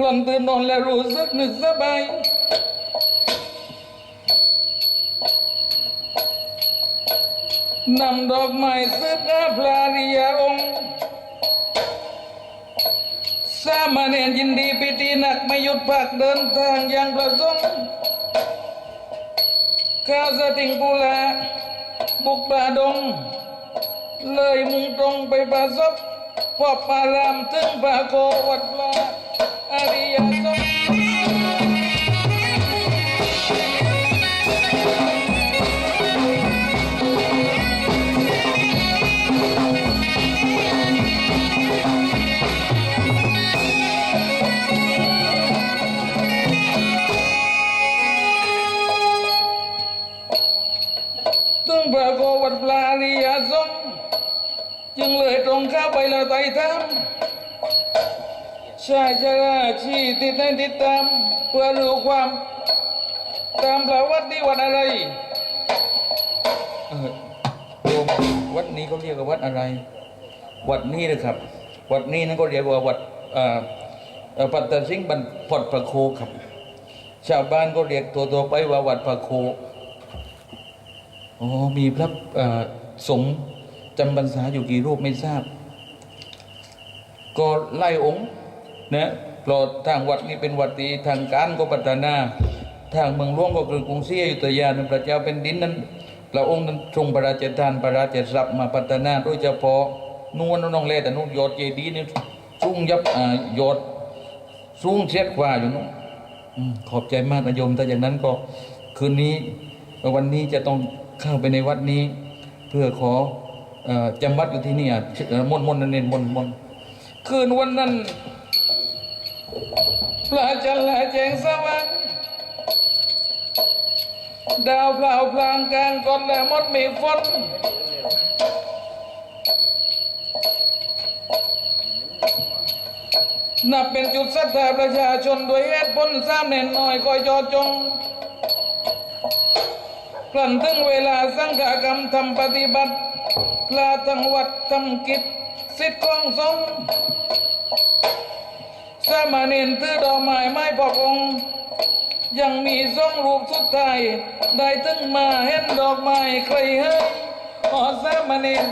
คลอนตื่นนอนแล้วรู้สึกนึกสบายนำดอกไม้ซื้อพระพลาริยาองค์ สามเณรยินดีพิธีหนักไม่หยุดพักเดินทางอย่างประสงค์ข้าวสติงกุลาบุกป่าดง เลยมุ่งตรงไปประสบพบปารามถึงพระโกวัดปลา อริยสงฆ์ตึงพระโกวัดปลาริยสงฆ์จึงเลยตรงข้าไปละไต่ทำ ชายชราชีติดในติดตามเพื่อรู้ความตามประวัติที่วัดอะไรเออโยมวัดนี้เขาเรียกว่าวัดอะไร วัดนี้นะครับ วัดนี้นั่นก็เรียกว่าวัดอ่อเอ่อปัตตสิงบรรพตประโคครับ ชาวบ้านก็เรียกตัวตัวไปว่าวัดประโคอ๋อมีพระอ่อสงฆ์จำพรรษาอยู่กี่รูปไม่ทราบ ก็ไล่องค์ นะเพราะทางวัดนี้เป็นวัดที่ทางการก็พัฒนา ทางเมืองหลวงก็คือกรุงศรีอยุธยานั้นพระเจ้าเป็นดินนั้นพระองค์นั้นทรงพระราชทานพระราชทรัพย์มาพัฒนาโดยเฉพาะนวลน้องเล่แต่นุ่งยอดเจดีย์นี่สูงยับอ่ายอดสูงเช็ดกว่าอยู่นู้นขอบใจมากนะโยมถ้าอย่างนั้นก็คืนนี้วันนี้จะต้องเข้าไปในวัดนี้ เพื่อขออจำวัดอยู่ที่นี่อะเอ่อมนต์มนเน้นมนต์มนต์คืนวันนั้น พระจันทร์และแจงสว่างดาวเปล่าพลางกลางก่อนและมดมีฝนนับเป็นจุดศรัทธาประชาชนด้วยเหตุผลสามเน่นน้อยคอยจอจงกลั่นถึงเวลาสังฆกรรมทำปฏิบัติพระทั้งวัดทำกิจสิทธิ์ของสงฆ์ สามเณรถือดอกไม้ไม้พอกองค์ยังมีสองรูปสุดท้าย ได้ถึงมาเห็นดอกไม้ใครเฮ้ยขอสามเณร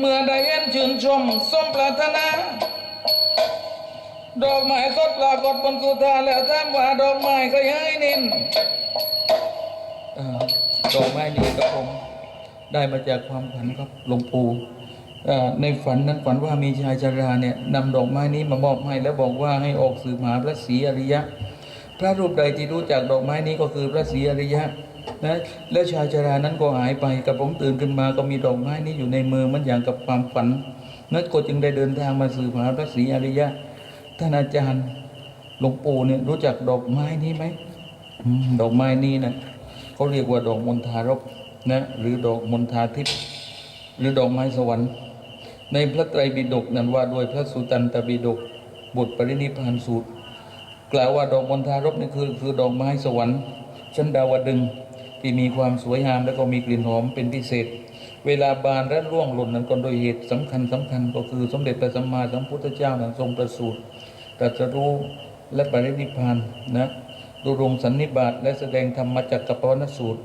เมื่อได้เห็นชื่นชมสมปรารถนา ดอกไม้สดปรากฏบนสุธาแล้วถามว่าดอกไม้ใครให้นินอดอกไม้นี่กับผมได้มาจากความฝันครับหลวงปู่ในฝันนั้นฝันว่ามีชายชราเนี่ยนำดอกไม้นี้มามอบให้แล้วบอกว่าให้ออกสื่อมหาพระศรีอริยะ พระรูปใดที่รู้จักดอกไม้นี้ก็คือพระศรีอริยะ นะและชายชรานั้นก็หายไปกับผมตื่นขึ้นมาก็มีดอกไม้นี้อยู่ในมือมันอย่างกับความฝันนั้นก็จึงได้เดินทางมาสื่อหาพระศรีอริยะท่านอาจารย์หลวงปู่เนี่ยรู้จักดอกไม้นี้ไหมดอกไม้นี้นะเขาเรียกว่าดอกมณฑารบนะหรือดอกมณฑาทิพย์หรือดอกไม้สวรรค์ ในพระไตรปิฎกนั้นว่าโดยพระสุตันตปิฎกบทปรินิพานสูตร กล่าวว่าดอกมณฑารบนี่คือคือดอกไม้สวรรค์ชั้นดาวดึง ที่มีความสวยงามและก็มีกลิ่นหอมเป็นพิเศษ เวลาบานและร่วงหล่นนั้นก็โดยเหตุสำคัญสำคัญก็คือสมเด็จพระสัมมาสัมพุทธเจ้านั้นทรงประสูติตรัสรู้และปรินิพพานนะดุรงสันนิบาตและแสดงธรรมมาจากกัปวนสูตร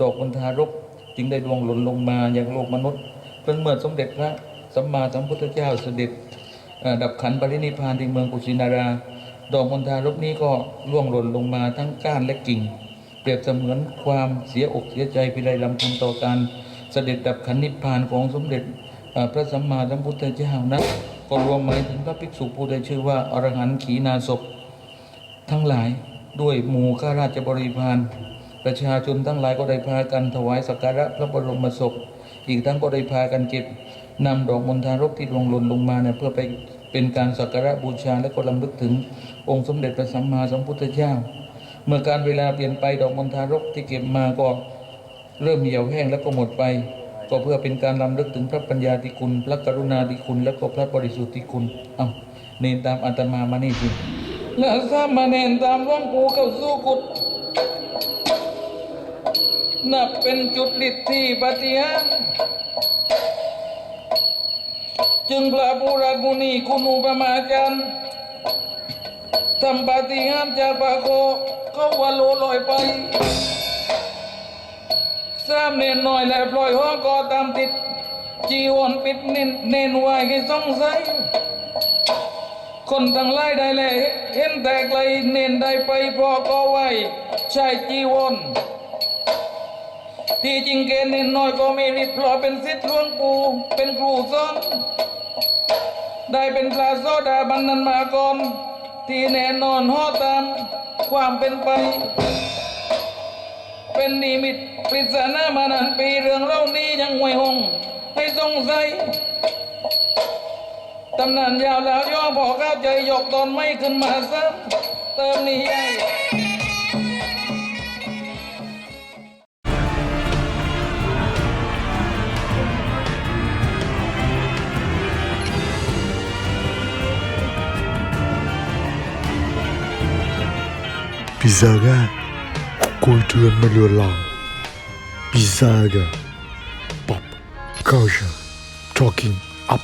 ดอกมณฑารบจึงได้ร่วงหล่นลงมาอย่างโลกมนุษย์เพิ่งเมื่อสมเด็จพระสัมมาสัมพุทธเจ้าเสด็จดับขันปรินิพานที่เมืองกุชินารา ดอกมณฑารบนี้ก็ร่วงหล่นลงมาทั้งก้านและกิ่ง เปรียบเสมือนความเสียอกเสียใจพิไรลำพันต่อการเสด็จดับขันนิพพานของสมเด็จพระสัมมาสัมพุทธเจ้านะก็รวมหมายถึงพระภิกษุผู้ได้ชื่อว่าอรหันต์ขีณาศพทั้งหลายด้วยหมู่ข้าราชบริพารประชาชนทั้งหลายก็ได้พากันถวายสักการะพระบรมศพ อีกทั้งก็ได้พากันเก็บนำดอกมณฑารบที่ลงหล่นลงมาเนี่ยเพื่อไปเป็นการสักการะบูชาและก็ลำลึกถึงองค์สมเด็จพระสัมมาสัมพุทธเจ้า เมื่อการเวลาเปลี่ยนไปดอกมณฑารกที่เก็บมาก็เริ่มเหี่ยวแห้งแล้วก็หมดไป ก็เพื่อเป็นการรำลึกถึงพระปัญญาธิคุณ พระกรุณาธิคุณ และก็พระบริสุทธิคุณเอาเนนตามอาตมามานี่สิและสามาเณรตามหลวงปูเข้าสู่กุฏนับเป็นจุดฤทธิ์ที่ปฏิหารจึงพระปุราชมุนีคุณอุปมาจารย์ทำปฏิหารจากปากโค เขาว่าโลลอยไปสามเนนหน้อยและปล่อยห้องก็ตามติด จีวรปิดเน้นเน้นไว้ให้สงสัยคนทั้งหลายได้แลเห็นแต่ไกลเน้นได้ไปพราะก็ไว้ใช่จีวรที่จริงเกณฑ์เน้นน้อยก็มีฤทธิ์เพราะเป็นศิษย์หลวงปู่เป็นครูสอนได้เป็นพระโสดาบันนั้นมาก่อน ที่แน่นอนห่อตาม ความเป็นไป เป็นนิมิตปริศนามานานปีเรื่องเล่านี้ยังห่วยหง ให้สงสัยตำนานยาวแล้วย่อพอเข้าใจยกตอนไม่ขึ้นมาซ้ำเติมนิยาย Bizaga culture meliolang. Bizaga pop culture talking up.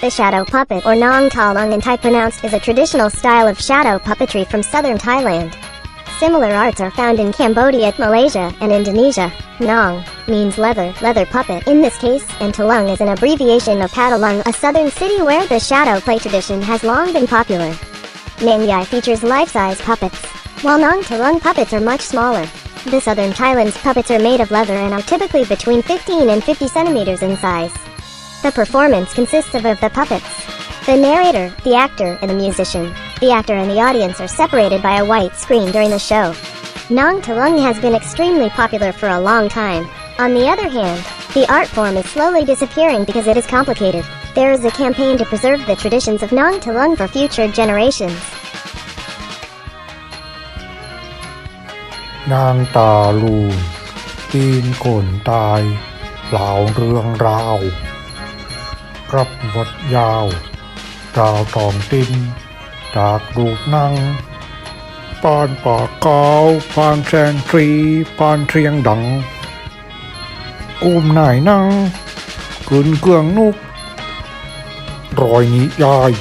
The shadow puppet or Nong Talong in Thai pronounced is a traditional style of shadow puppetry from southern Thailand. Similar arts are found in Cambodia, Malaysia, and Indonesia. Nong means leather, leather puppet in this case, and Talung is an abbreviation of Patalung, a southern city where the shadow play tradition has long been popular. Nang Yai features life-size puppets, while Nong Talung puppets are much smaller. The southern Thailand's puppets are made of leather and are typically between 15 and 50 centimeters in size. The performance consists of, of the puppets, the narrator, the actor, and the musician. The actor and the audience are separated by a white screen during the show. Nong Talung has been extremely popular for a long time. On the other hand, the art form is slowly disappearing because it is complicated. There is a campaign to preserve the traditions of Nong Talung for future generations. นางตาลูนตีนโกนตายเปล่าเรื่องราวรับบทยาวดาวทองตินจากรูปนั่งปานปากเกาวปานแสงทรีปานเทียงดังกุมนายนั่งกืนเกลืองนุกรอยนิยาย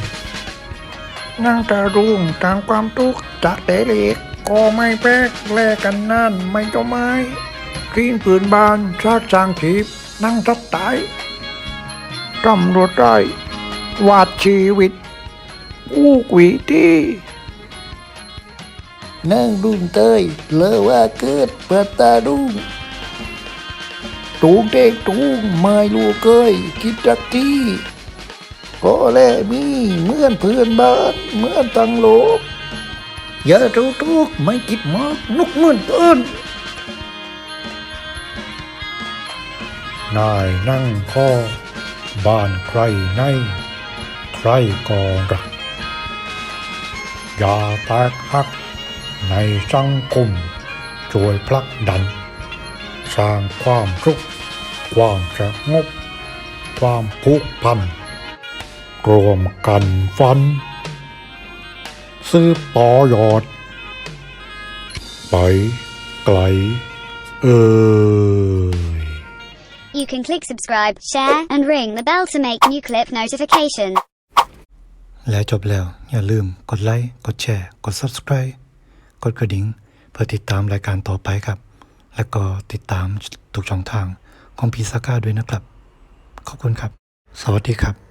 นางตารุ่งตามความทุกข์จากแต่เล็กก็ไม่แปลกแลกกันนั่นไม่เจ้าไม้กรีนปืนบานชาติจางทีบนั่งทัดตายตำรวจได้วาดชีวิตอู้กวีที่ นั่งรุ่งเตยเลอว่าเกิดเปิดตารุ่งตูงเด็กตูงไม่รู้เคยคิดจักที่ก็แลมีเหมือนเพื่อนบ้านเหมือนตังโลกอย่าทุกทุกไม่คิดมากนุกเหมือนเพื่อนนายนั่งข้อบ้านใครในใครก็รักอย่าแตกหัก ในสังคมช่วยผลักดัน สร้างความสุขความสงบความผูกพันรวมกันฟัน ซื้อปอยอด ไปไกลเอ่ย You can click subscribe, share, and ring the bell to make new clip notification. และจบแล้ว อย่าลืมกดไลค์ กดแชร์ กด Subscribe กดกระดิ่งเพื่อติดตามรายการต่อไปครับ และก็ติดตามทุกช่องทางของพีซาก้าด้วยนะครับ ขอบคุณครับ สวัสดีครับ